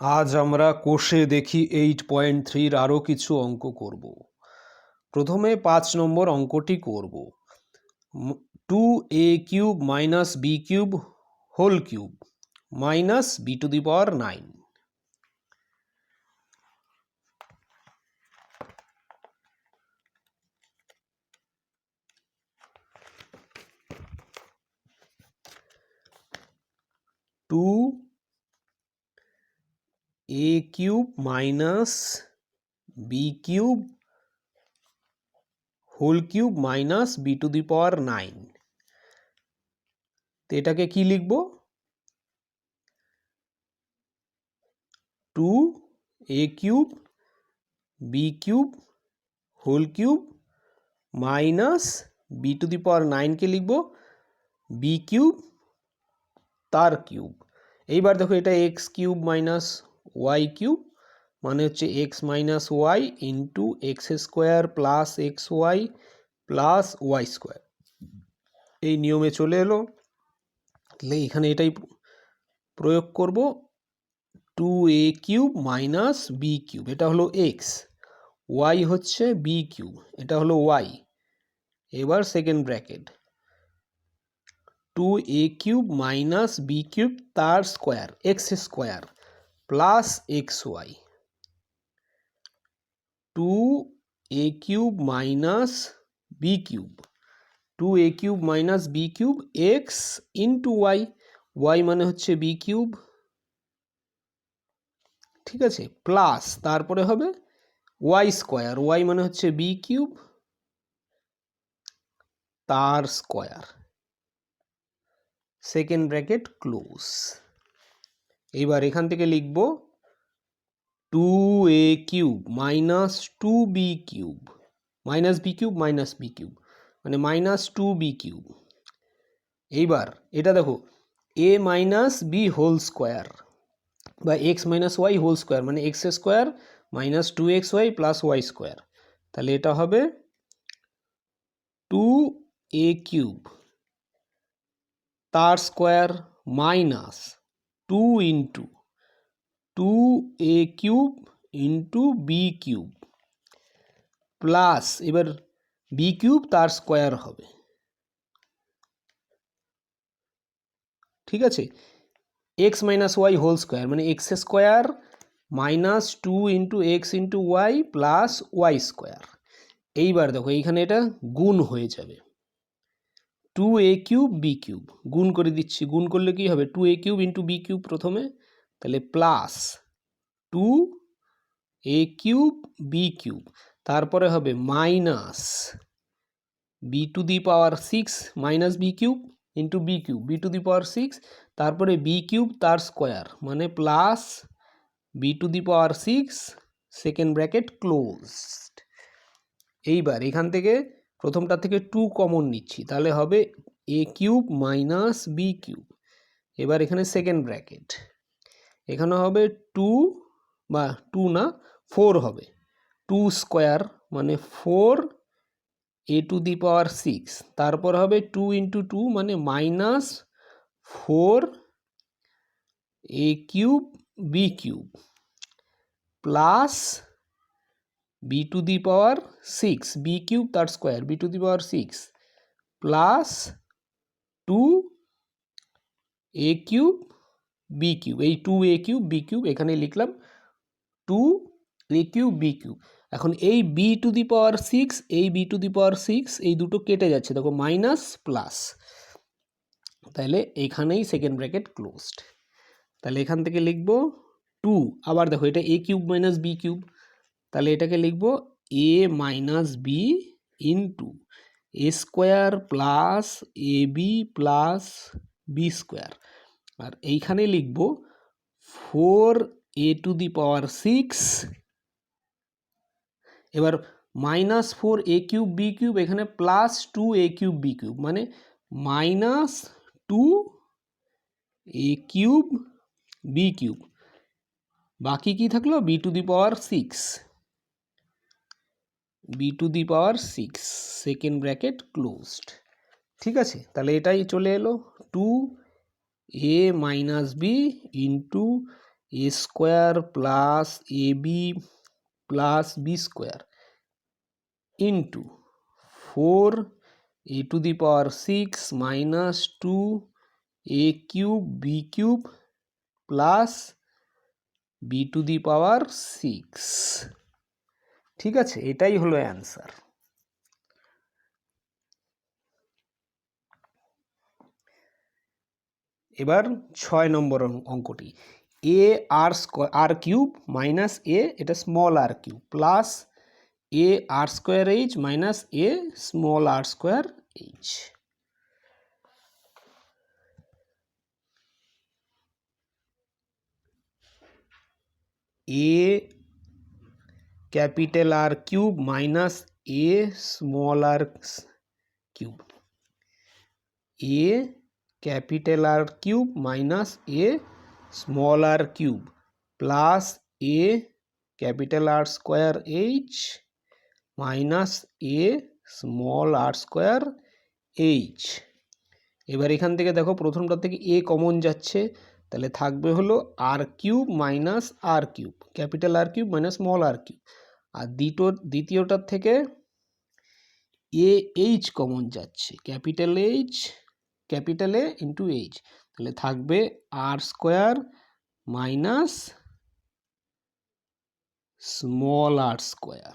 আজ আমরা কোষে দেখি এইট পয়েন্ট থ্রির আরও কিছু অঙ্ক করব। প্রথমে পাঁচ নম্বর অঙ্কটি করব। Two A cube minus B cube whole cube minus B to the power nine two A cube minus B cube whole cube minus B to the power nine তো এটাকে কি লিখব? Two A cube B cube whole cube minus B to the power নাইনকে লিখব? B cube তার cube এইবার দেখো এটা X cube minus Y cube মানে হচ্ছে X minus Y into X square plus X Y plus Y square এই নিয়মে চলে এলো। তাহলে এখানে এটাই প্রয়োগ করব। Two A cube minus B cube এটা হলো এক্স ওয়াই হচ্ছে বি কিউব এটা হলো ওয়াই এবার second bracket two A cube minus B cube তার square X square plus X Y. Two A cube minus B cube. Two A cube minus B cube, X into Y. Y মানে হচ্ছে B cube. ঠিক আছে? Plus তারপরে হবে Y square. Y মানে হচ্ছে B cube, তার স্কোয়ার। Second bracket close. এইবার এখান থেকে লিখব two A cube minus two B cube minus B cube minus B cube মানে মাইনাস টু বি কিউব এইবার এটা দেখো A minus B whole square বা X minus Y whole square মানে X square minus two X Y plus Y square তাহলে এটা হবে two এ cube তার square minus two into two A cube into B cube plus এবার B cube তার square হবে। ঠিক আছে? X minus Y whole square মানে X square minus two into X into Y plus Y square এইবার দেখো, এইখানে এটা গুণ হয়ে যাবে। Two A cube B cube গুণ করে দিচ্ছি। গুণ করলে কি হবে? Two A cube into B cube প্রথমে। তাহলে plus two A cube B cube তারপরে হবে minus B to the power six minus B cube into B cube B to the power six তারপরে বি কিউব তার square মানে plus B to the power six second bracket closed এইবার এখান থেকে প্রথমটা থেকে টু কমন নিচ্ছি। তাহলে হবে A cube minus B cube এবার এখানে সেকেন্ড ব্র্যাকেট এখানে হবে টু বা টু না ফোর হবে। টু স্কোয়ার মানে four A to the power six তারপর হবে টু ইন্টু টু মানে minus four A cube B cube plus B to the power six, B cube তার square, B to the power six, plus two A cube, B cube, এই two A cube, B cube এখানে লিখলাম, two A cube, B cube. এখন এই B to the power six, এই B to the power six, এই দুটো কেটে যাচ্ছে, দেখো, মাইনাস, প্লাস। তাহলে এখানেই সেকেন্ড ব্র্যাকেট ক্লোজড। তাহলে এখান থেকে লিখব টু। আবার দেখো, এটা A cube minus B cube. তাহলে এটাকে লিখব A minus B into A square plus A B plus B square আর এইখানে লিখব four A to the power six এবার minus four A cube B cube এখানে plus two A cube B cube মানে minus two A cube B cube বাকি কি থাকল? B to the power six B to the power six, second bracket closed. ঠিক আছে, তাহলে এটাই চলে এলো। Two A minus B into A square plus A B plus B square into four A to the power six minus two A cube B cube plus B to the power six. ঠিক আছে? এটাই হলো answer এবার ছয় নম্বর অঙ্কটি। এ আর আর cube minus A এটা small R cube plus A R square H minus A small R square H A capital R cube minus A small R cube. A capital R cube minus A small R cube plus A capital R square H minus A small R square H. এবার এখান থেকে দেখো প্রথমটা থেকে a common যাচ্ছে, তাহলে থাকবে হলো R cube minus R cube, capital R cube minus small R cube. আর দ্বিতীয়, দ্বিতীয়টার থেকে এ, এইচ কমন যাচ্ছে। Capital H, capital A into H. তাহলে থাকবে R square minus small R square.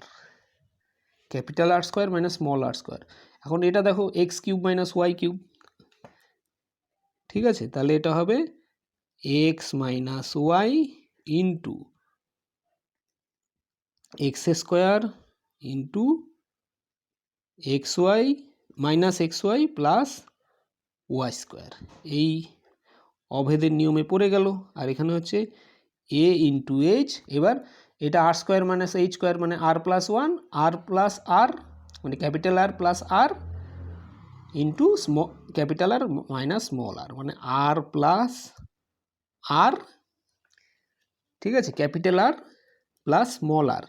Capital R square minus small R square. এখন এটা দেখো X cube minus Y cube. ঠিক আছে? তাহলে এটা হবে X minus Y into X square into X Y minus X Y plus Y square. এই অভেদের নিয়মে পড়ে গেল। আর এখানে হচ্ছে এ ইন্টু এইচ। এবার এটা R square minus H square মানে R plus one, R plus R মানে capital R plus R into small, capital R minus small R মানে আর প্লাস আর, ঠিক আছে, capital R plus small R.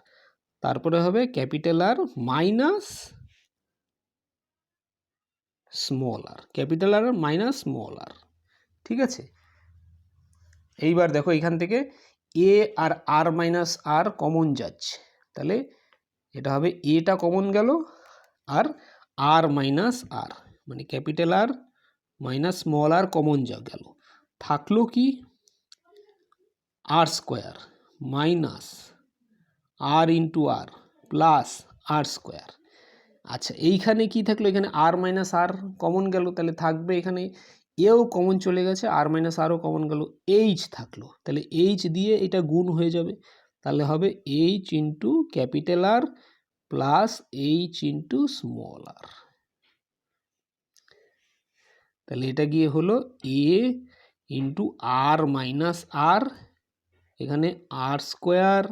তারপরে হবে capital R minus small R capital R minus small R ঠিক আছে? এইবার দেখো এখান থেকে এ আর আর মাইনাস আর কমন যাচ্ছে। তাহলে এটা হবে এটা কমন গেল আর আর মাইনাস আর মানে capital R minus small R common যা গেল। থাকল কি? R square minus R into R plus R square আচ্ছা এইখানে কি থাকল? এখানে আর মাইনাস আর কমন গেল, তাহলে থাকবে এখানে এও কমন চলে গেছে আর মাইনাস আরও কমন গেল এইচ থাকল। তাহলে এইচ দিয়ে এটা গুণ হয়ে যাবে, তাহলে হবে H into capital R plus H into small R তাহলে এটা গিয়ে হলো এ ইন্টু আর মাইনাস আর এখানে R square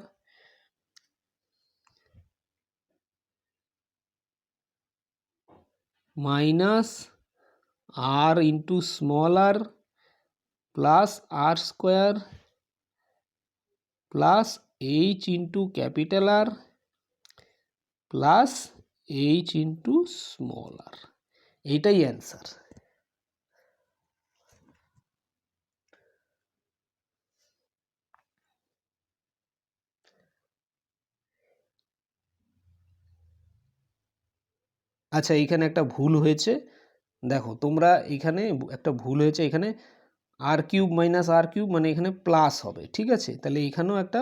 minus R into small R plus R square plus H into capital R plus H into small R এইটাই answer আচ্ছা এইখানে একটা ভুল হয়েছে। দেখো, তোমরা এখানে একটা ভুল হয়েছে এখানে। R cube minus R cube মানে এখানে প্লাস হবে, ঠিক আছে? তাহলে এখানেও একটা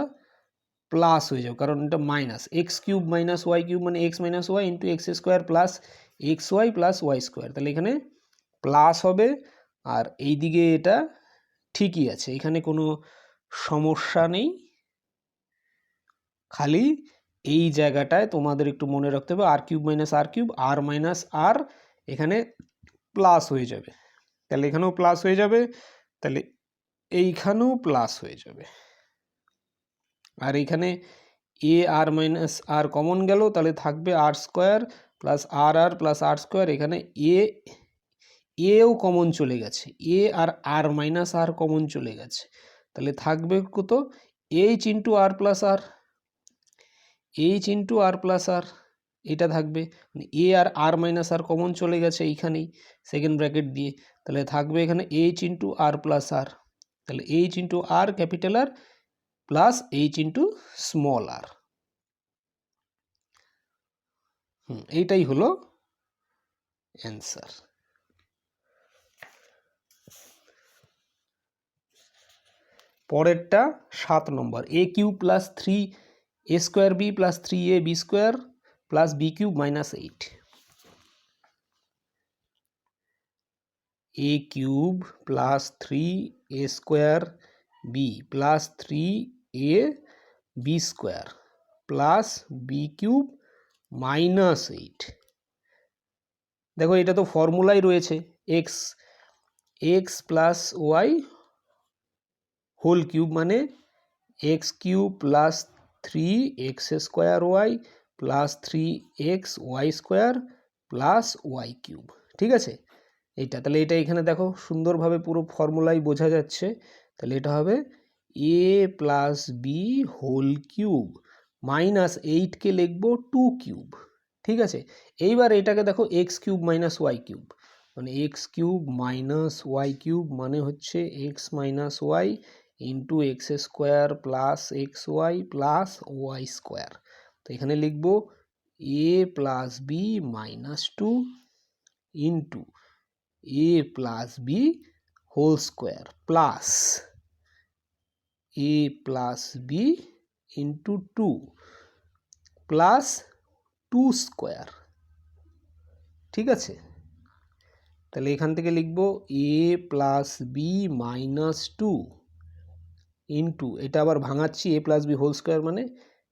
প্লাস হয়ে যাবে, কারণ এটা minus. X cube minus Y cube মানে X minus Y into X square plus X Y plus Y square তাহলে এখানে প্লাস হবে, আর এই দিকে এটা ঠিকই আছে। এখানে কোনো সমস্যা নেই। খালি এই জায়গাটায় তোমাদের একটু মনে রাখতে হবে R cube minus R cube R minus R এখানে প্লাস হয়ে যাবে। তাহলে এখানেও প্লাস হয়ে যাবে, তাহলে এইখানেও প্লাস হয়ে যাবে। আর এইখানে এ আর মাইনাস আর কমন গেল, তাহলে থাকবে R square plus R R plus R square এখানে এ এও কমন চলে গেছে এ আর আর মাইনাস আর কমন চলে গেছে। তাহলে থাকবে কত? H into R plus R H into R plus R এটা থাকবে। এ আর আর মাইনাস আর কমন চলে গেছে এইখানেই সেকেন্ড ব্র্যাকেট দিয়ে। তাহলে থাকবে এখানে h into r plus r তাহলে h into r capital R plus h into small r হুম, এইটাই হলো অ্যান্সার পরেরটা সাত নম্বর। A cube plus three a square b plus three a b square plus b cube minus eight a cube plus three a square b plus three a b square plus b cube minus eight দেখো, এটা তো ফর্মুলাই রয়েছে x x plus y whole cube মানে x cube plus three x square y plus three x y square plus y cube ঠিক আছে? এইটা, তাহলে এটা এখানে দেখো, সুন্দরভাবে পুরো ফর্মুলাই বোঝা যাচ্ছে। তাহলে এটা হবে a plus b whole cube minus এইটকে লিখব টু কিউব ঠিক আছে? এইবার এটাকে দেখো x cube minus y cube মানে x cube minus y cube মানে হচ্ছে x minus y into x square plus x y plus y square তো এখানে লিখব a plus b minus two into a plus b whole square plus a plus b into two plus two square ঠিক আছে? তাহলে এখান থেকে লিখব a plus b minus two into এটা আবার ভাঙাচ্ছি a plus b whole square মানে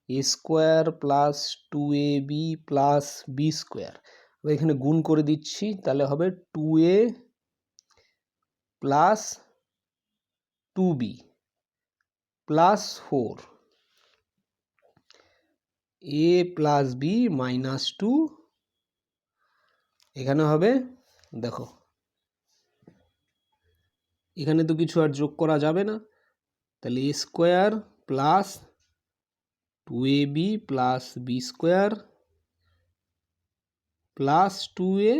a square plus two a b plus b square এখানে গুণ করে দিচ্ছি, তাহলে হবে two a plus two b plus four a plus b minus two এখানে হবে, দেখো, এখানে তো কিছু আর যোগ করা যাবে না। তাহলে a square plus two a b plus b square plus two a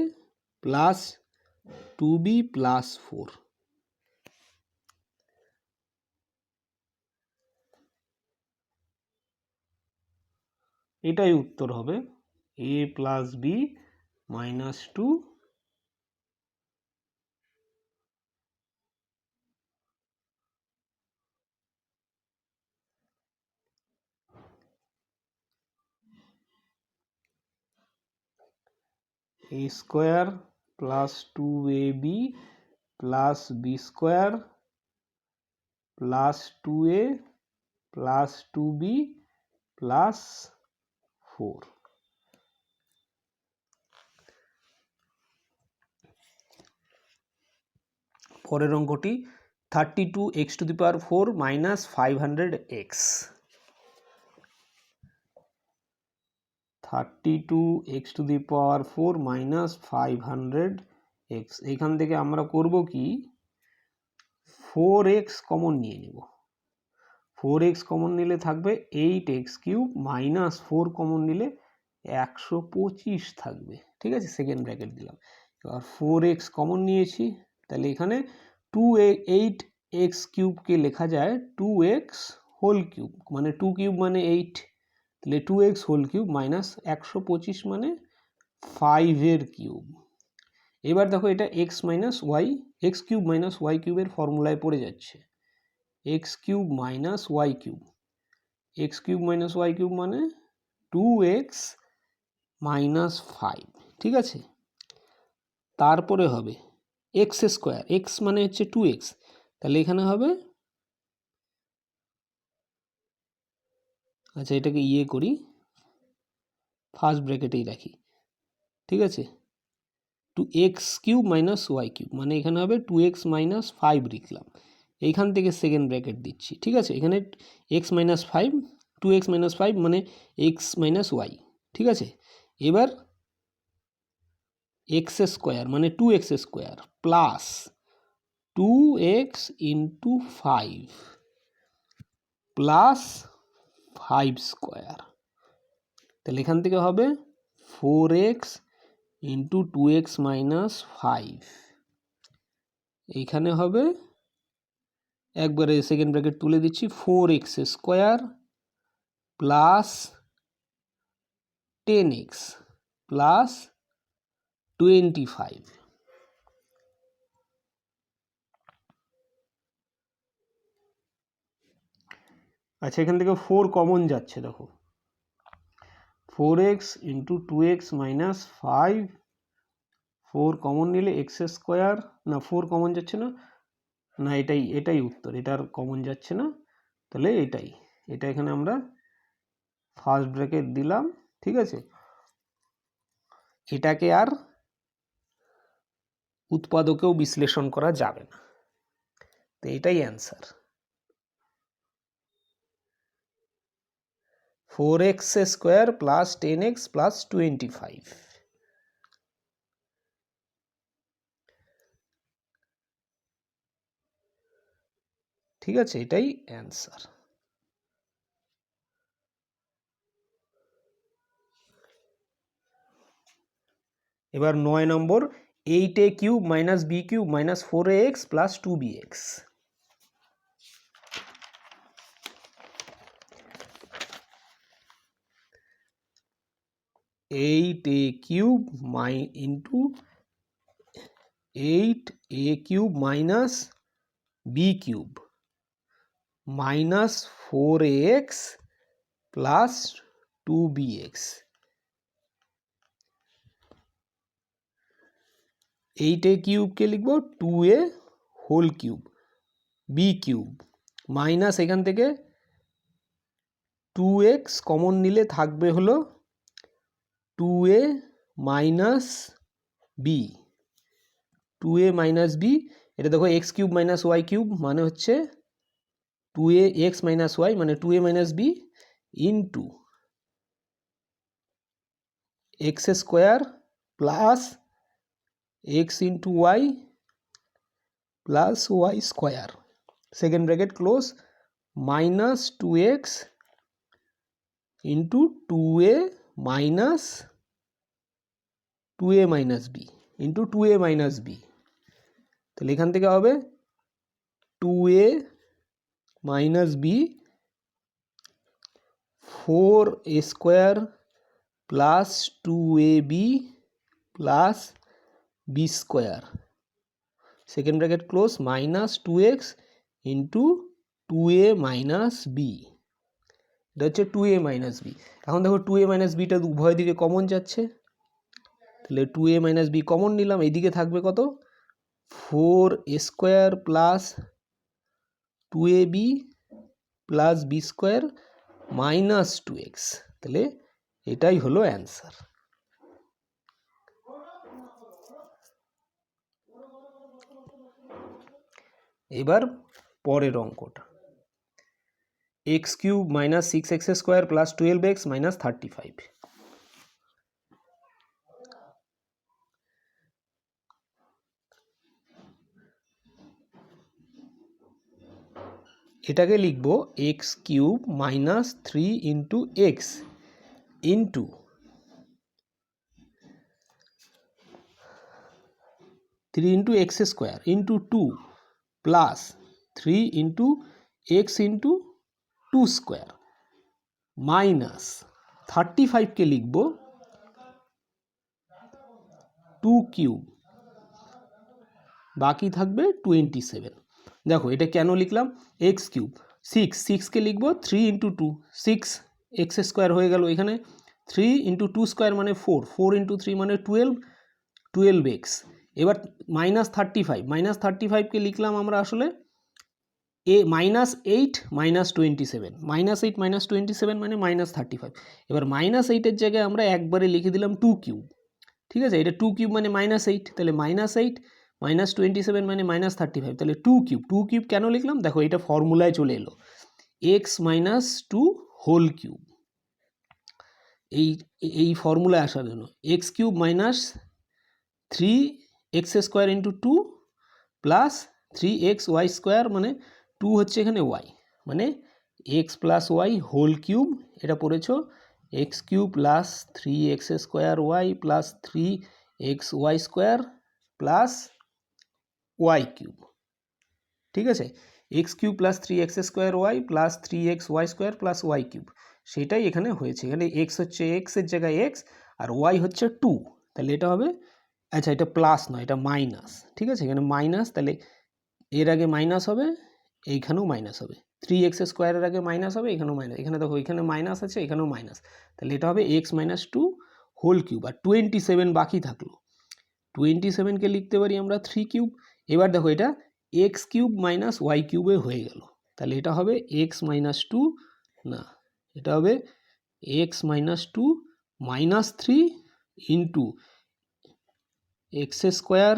plus two b plus four এটাই উত্তর হবে a plus b minus two a square plus two a b plus b square plus two a plus two b plus four. পরের অঙ্কটি thirty two x to the power four minus five hundred x thirty two x to the power four minus five hundred x এইখান থেকে আমরা করব কি? Four x common নিয়ে নেব। Four x common নিলে থাকবে eight x cube minus four common নিলে একশো পঁচিশ থাকবে। ঠিক আছে? সেকেন্ড ব্র্যাকেট দিলাম। এবার ফোর এক্স কমন নিয়েছি। তাহলে এখানে টু এইট এক্স কিউবকে লেখা যায় টু এক্স হোল কিউব মানে টু কিউব মানে এইট তাহলে two x whole cube minus একশো পঁচিশ মানে ফাইভের কিউব এবার দেখো এটা x minus y x cube minus y কিউবের ফর্মুলায় পড়ে যাচ্ছে। X cube minus y cube x cube minus y cube মানে টু এক্স মাইনাস ফাইভ ঠিক আছে? তারপরে হবে এক্স স্কোয়ার এক্স মানে হচ্ছে টু এক্স তাহলে এখানে হবে আচ্ছা এটাকে ইয়ে করি। ফার্স্ট ব্র্যাকেটেই রাখি। ঠিক আছে? Two x cube minus y cube মানে এখানে হবে টু এক্স মাইনাস ফাইভ লিখলাম। এইখান থেকে সেকেন্ড ব্র্যাকেট দিচ্ছি। ঠিক আছে? এখানে x minus five two x minus five মানে এক্স মাইনাস ওয়াই ঠিক আছে? এবার এক্স স্কোয়ার মানে two x square plus two x into five plus five square. তাহলে এখান থেকে হবে four x into two x minus five. এইখানে হবে একবারে সেকেন্ড ব্র্যাকেট তুলে দিচ্ছি, four x square plus ten x plus twenty five. আচ্ছা এখান থেকে ফোর কমন যাচ্ছে, দেখো। Four x into two x minus five four common নিলে এক্স স্কোয়ার না ফোর কমন যাচ্ছে না? না, এটাই এটাই উত্তর, এটার কমন যাচ্ছে না। তাহলে এটাই, এটা এখানে আমরা ফার্স্ট ব্র্যাকেট দিলাম, ঠিক আছে? এটাকে আর উৎপাদকেও বিশ্লেষণ করা যাবে না। তো এটাই answer four x square plus ten x plus twenty five. ঠিক আছে, এটাই অ্যান্সার। এবার নয় নম্বর, eight a cube minus b cube minus four a x plus two b x. Eight a cube my into eight a cube minus b cube minus four a x plus two b x eight a কিউবকে লিখব? Two a whole cube b cube minus এখান থেকে two x common নিলে থাকবে হলো two a minus b two a minus b এটা দেখো x cube minus y cube মানে হচ্ছে two a x minus y মানে two a minus b into x square plus x into y plus y square second bracket close minus two x into two a minus two a minus b into two a minus b তাহলে এখান থেকে হবে two a minus b four a square plus two a b plus b square second bracket close minus two x into two a minus b এটা হচ্ছে two এ minus B এখন দেখো two এ minus beta উভয় দিকে common যাচ্ছে। তাহলে two a minus b common নিলাম, এইদিকে থাকবে কত? Four square plus two a b plus b square minus two x তাহলে এটাই হলো অ্যান্সার এবার পরের অঙ্কটা। X cube minus six x square plus twelve x minus thirty five এটাকে লিখব x cube minus three into x into three into x square into two plus three into x into two square minus thirty ফাইভকে লিখব two cube. বাকি থাকবে twenty seven. দেখো, এটা কেন লিখলাম? X cube. Six, সিক্সকে লিখব three into two. Six, x square হয়ে গেল এখানে। থ্রি ইন্টু টু স্কোয়ার মানে ফোর। ফোর ইন্টু থ্রি মানে টুয়েলভ। Twelve x. এবার minus thirty five. Minus thirty ফাইভকে লিখলাম আমরা আসলে a minus eight minus twenty seven minus eight minus twenty seven মানে মাইনাস থার্টি ফাইভ এবার মাইনাস এইটের জায়গায় আমরা একবারে লিখে দিলাম টু কিউব ঠিক আছে? এটা টু কিউব মানে মাইনাস এইট তাহলে minus eight minus twenty seven মানে মাইনাস থার্টি ফাইভ তাহলে টু কিউব টু কিউব কেন লিখলাম? দেখো, এটা ফর্মুলায় চলে এলো। X minus two whole cube এই এই ফর্মুলায় আসার জন্য। X cube minus three x square into two plus three x y square মানে টু হচ্ছে এখানে ওয়াই মানে x plus y whole cube এটা পড়েছ? X cube plus three x square y plus three x y square plus y cube ঠিক আছে? X cube plus three x square y plus three x y square plus y cube সেটাই এখানে হয়েছে। এখানে x হচ্ছে এক্সের জায়গায় x আর ওয়াই হচ্ছে টু তাহলে এটা হবে আচ্ছা এটা প্লাস নয়, এটা মাইনাস ঠিক আছে? এখানে মাইনাস তাহলে এর আগে মাইনাস হবে এইখানেও মাইনাস হবে। থ্রি এক্স স্কোয়ারের আগে মাইনাস হবে, এখানেও মাইনাস এখানে দেখো, এখানে মাইনাস আছে, এখানেও মাইনাস তাহলে এটা হবে x minus two whole cube আর টোয়েন্টি সেভেন বাকি থাকল। টোয়েন্টি সেভেনকে লিখতে পারি আমরা থ্রি কিউব এবার দেখো, এটা এক্স কিউব মাইনাস ওয়াই কিউবে হয়ে গেল। তাহলে এটা হবে এক্স মাইনাস টু না, এটা হবে x minus two minus three into x square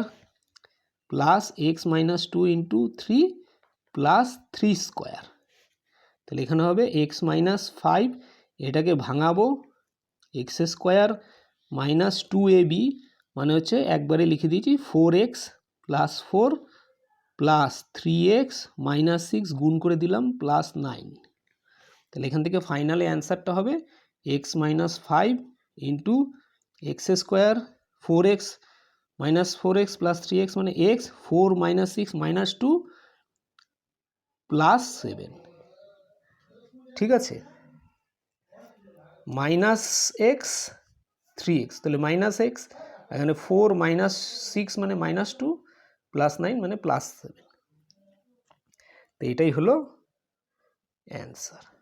plus x minus two into three plus three square তাহলে এখানে হবে এক্স মাইনাস ফাইভ এটাকে ভাঙাবো। X square minus two a b মানে হচ্ছে একবারে লিখে দিয়েছি four x plus four plus three x minus six গুণ করে দিলাম প্লাস নাইন তাহলে এখান থেকে ফাইনালে অ্যান্সারটা হবে x minus five into x square four x minus four x plus three x মানে x four minus six minus two plus seven. ঠিক আছে? Minus x, three x. তাহলে মাইনাস এক্স, এখানে ফোর মাইনাস সিক্স মানে minus two, plus nine মানে plus seven. তো এটাই হলো অ্যান্সার।